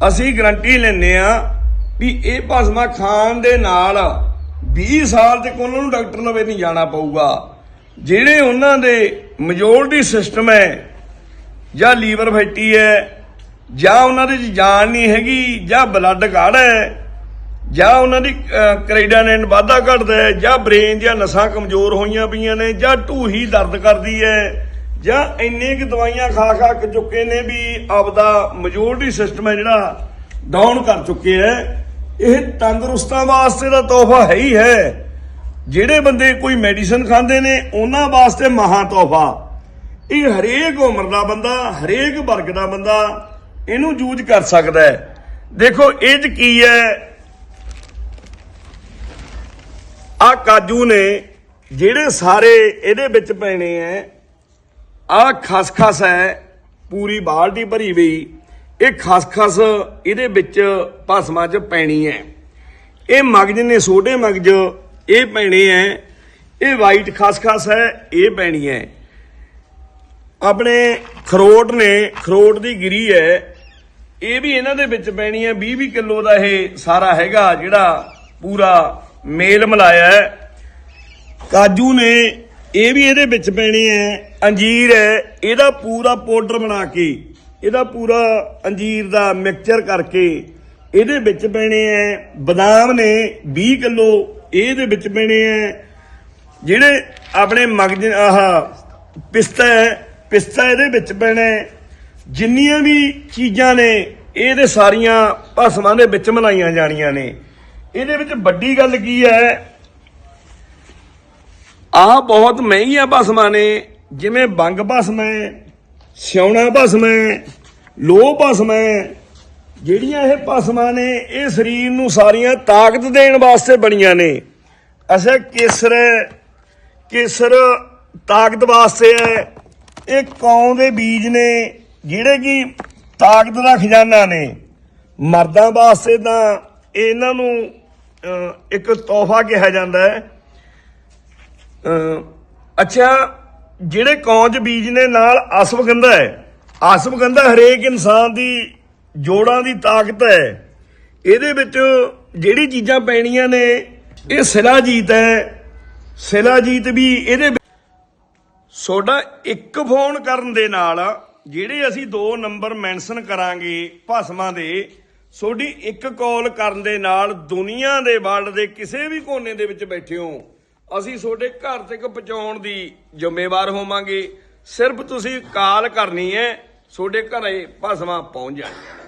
ਅਸੀਂ ਗਰੰਟੀ ਲੈਨੇ ਆ ਵੀ ਇਹ ਭਸਮਾ ਖਾਣ ਦੇ ਨਾਲ 20 ਸਾਲ ਤੱਕ ਉਹਨਾਂ ਨੂੰ ਡਾਕਟਰ ਲਵੇ ਨਹੀਂ ਜਾਣਾ ਪਊਗਾ। ਜਿਹੜੇ ਉਹਨਾਂ ਦੇ ਮੈਜੋਰਟੀ ਸਿਸਟਮ ਹੈ, ਜਾਂ ਲੀਵਰ ਫੈਟੀ ਹੈ, ਜਾਂ ਉਹਨਾਂ ਦੇ 'ਚ ਜਾਨ ਨਹੀਂ ਹੈਗੀ, ਜਾਂ ਬਲੱਡ ਘਾੜ ਹੈ, ਜਾਂ ਉਹਨਾਂ ਦੀ ਕ੍ਰੈਡਾਨੈਂਟ ਵਾਧਾ ਘਟਦਾ ਹੈ, ਜਾਂ ਬ੍ਰੇਨ ਦੀਆਂ ਨਸਾਂ ਕਮਜ਼ੋਰ ਹੋਈਆਂ ਪਈਆਂ ਨੇ, ਜਾਂ ਢੂਹੀ ਦਰਦ ਕਰਦੀ ਹੈ ਜਾਂ ਇੰਨੇ ਕਿ ਦਵਾਈਆਂ ਖਾ ਖਾ ਕੇ ਚੁੱਕੇ ਨੇ ਵੀ ਆਪਦਾ ਮੈਜੋਰਟੀ ਸਿਸਟਮ ਹੈ ਜਿਹੜਾ ਡਾਊਨ ਕਰ ਚੁੱਕੇ ਹੈ। ਇਹ ਤੰਦਰੁਸਤਾਂ ਵਾਸਤੇ ਦਾ ਤੋਹਫਾ ਹੈ ਹੀ ਹੈ। ਜਿਹੜੇ ਬੰਦੇ ਕੋਈ ਮੈਡੀਸਨ ਖਾਂਦੇ ਨੇ, ਉਹਨਾਂ ਵਾਸਤੇ ਮਹਾ ਤੋਹਫਾ। ਇਹ ਹਰੇਕ ਉਮਰ ਦਾ ਬੰਦਾ, ਹਰੇਕ ਵਰਗ ਦਾ ਬੰਦਾ ਇਹਨੂੰ ਯੂਜ਼ ਕਰ ਸਕਦਾ ਹੈ। ਦੇਖੋ, ਇਹ ਚ ਕੀ ਹੈ? ਆ ਕਾਜੂ ਨੇ ਜਿਹੜੇ ਸਾਰੇ ਇਹਦੇ ਵਿੱਚ ਪੈਣੇ ਐ ਆ ਖਸਖਸ ਹੈ, ਪੂਰੀ ਬਾਲਟੀ ਭਰੀ ਹੋਈ। ਇਹ ਖਸਖਸ ਇਹਦੇ ਵਿੱਚ ਭਸਮਾਂ 'ਚ ਪੈਣੀ ਹੈ। ਇਹ ਮਗਜ ਨੇ ਛੋਟੇ ਮਗਜ ਇਹ ਪੈਣੇ ਐ ਇਹ ਵਾਈਟ ਖਸਖਸ ਹੈ, ਇਹ ਪੈਣੀ ਹੈ। ਆਪਣੇ ਖਰੋਟ ਨੇ, ਖਰੋਟ ਦੀ ਗਿਰੀ ਹੈ। ਇਹ ਵੀ ਇਹਨਾਂ ਦੇ ਵਿੱਚ ਪੈਣੀ ਹੈ। 20 20 ਕਿਲੋ ਦਾ ਇਹ ਸਾਰਾ ਹੈਗਾ, ਜਿਹੜਾ ਪੂਰਾ ਮੇਲ ਮਲਾਇਆ ਕਾਜੂ ਨੇ ਇਹ ਵੀ ਇਹਦੇ ਵਿੱਚ ਪੈਣੇ ਹੈ, ਅੰਜੀਰ ਹੈ, ਇਹਦਾ ਪੂਰਾ ਪਾਊਡਰ ਬਣਾ ਕੇ, ਇਹਦਾ ਪੂਰਾ ਅੰਜੀਰ ਦਾ ਮਿਕਸਚਰ ਕਰਕੇ ਇਹਦੇ ਵਿੱਚ ਪੈਣੇ ਹੈ, ਬਦਾਮ ਨੇ 20 ਕਿਲੋ, ਇਹਦੇ ਵਿੱਚ ਪੈਣੇ ਹੈ, ਜਿਹੜੇ ਆਪਣੇ ਮਗਜ, ਆਹ ਪਿਸਤਾ ਹੈ, ਪਿਸਤਾ ਇਹਦੇ ਵਿੱਚ ਪੈਣਾ ਜਿੰਨੀਆਂ ਵੀ ਚੀਜ਼ਾਂ ਨੇ, ਇਹਦੇ ਸਾਰੀਆਂ ਭਸਮਾਂ ਦੇ ਵਿੱਚ ਮਿਲਾਈਆਂ ਜਾਣੀਆਂ ਨੇ। ਇਹਦੇ ਵਿੱਚ ਵੱਡੀ ਗੱਲ ਕੀ ਹੈ ਆਹ ਬਹੁਤ ਮਹਿੰਗੀਆਂ ਭਸਮਾਂ ਨੇ। ਜਿਵੇਂ ਬੰਗ ਭਸਮ ਹੈ, ਸਿਉਣਾ ਭਸਮ ਹੈ, ਲੋਹ ਭਸਮ ਹੈ, ਜਿਹੜੀਆਂ ਇਹ ਭਸਮਾਂ ਨੇ, ਇਹ ਸਰੀਰ ਨੂੰ ਸਾਰੀਆਂ ਤਾਕਤ ਦੇਣ ਵਾਸਤੇ ਬਣੀਆਂ ਨੇ। ਅਸੇ ਕੇਸਰ ਹੈ, ਕੇਸਰ ਤਾਕਤ ਵਾਸਤੇ ਹੈ। ਇਹ ਕੌਂ ਦੇ ਬੀਜ ਨੇ, ਜਿਹੜੇ ਕਿ ਤਾਕਤ ਦਾ ਖਜ਼ਾਨਾ ਨੇ। ਮਰਦਾਂ ਵਾਸਤੇ ਤਾਂ ਇਹਨਾਂ ਨੂੰ ਇੱਕ ਤੋਹਫਾ ਕਿਹਾ ਜਾਂਦਾ ਹੈ। ਅੱਛਾ, ਜਿਹੜੇ ਕੌਂਜ ਬੀਜ ਨੇ ਨਾਲ ਅਸਵਗੰਧਾ ਹੈ। ਅਸਵਗੰਧਾ ਹਰੇਕ ਇਨਸਾਨ ਦੀ ਜੋੜਾਂ ਦੀ ਤਾਕਤ ਹੈ। ਇਹਦੇ ਵਿੱਚ ਜਿਹੜੀ ਚੀਜ਼ਾਂ ਪੈਣੀਆਂ ਨੇ, ਇਹ ਸਿਲਾਜੀਤ ਹੈ। ਸਿਲਾਜੀਤ ਵੀ ਇਹਦੇ ਵਿੱਚ ਸੋਡਾ ਇੱਕ ਫੋਨ ਕਰਨ ਦੇ ਨਾਲ ਜਿਹੜੇ ਅਸੀਂ ਦੋ ਨੰਬਰ ਮੈਂਸ਼ਨ ਕਰਾਂਗੇ ਭਸਮਾਂ ਦੇ, ਸੋਡੀ ਇੱਕ ਕਾਲ ਕਰਨ ਦੇ ਨਾਲ ਦੁਨੀਆ ਦੇ ਵਰਲਡ ਦੇ ਕਿਸੇ ਵੀ ਕੋਨੇ ਦੇ ਵਿੱਚ ਬੈਠੇ ਹੋ। ਅਸੀਂ ਤੁਹਾਡੇ ਘਰ ਤੱਕ ਪਹੁੰਚਾਉਣ ਦੀ ਜ਼ਿੰਮੇਵਾਰ ਹੋਵਾਂਗੇ। ਸਿਰਫ ਤੁਸੀਂ ਕਾਲ ਕਰਨੀ ਹੈ, ਤੁਹਾਡੇ ਘਰੇ ਭਸਮਾਂ ਪਹੁੰਚ ਜਾਣਗੀਆਂ।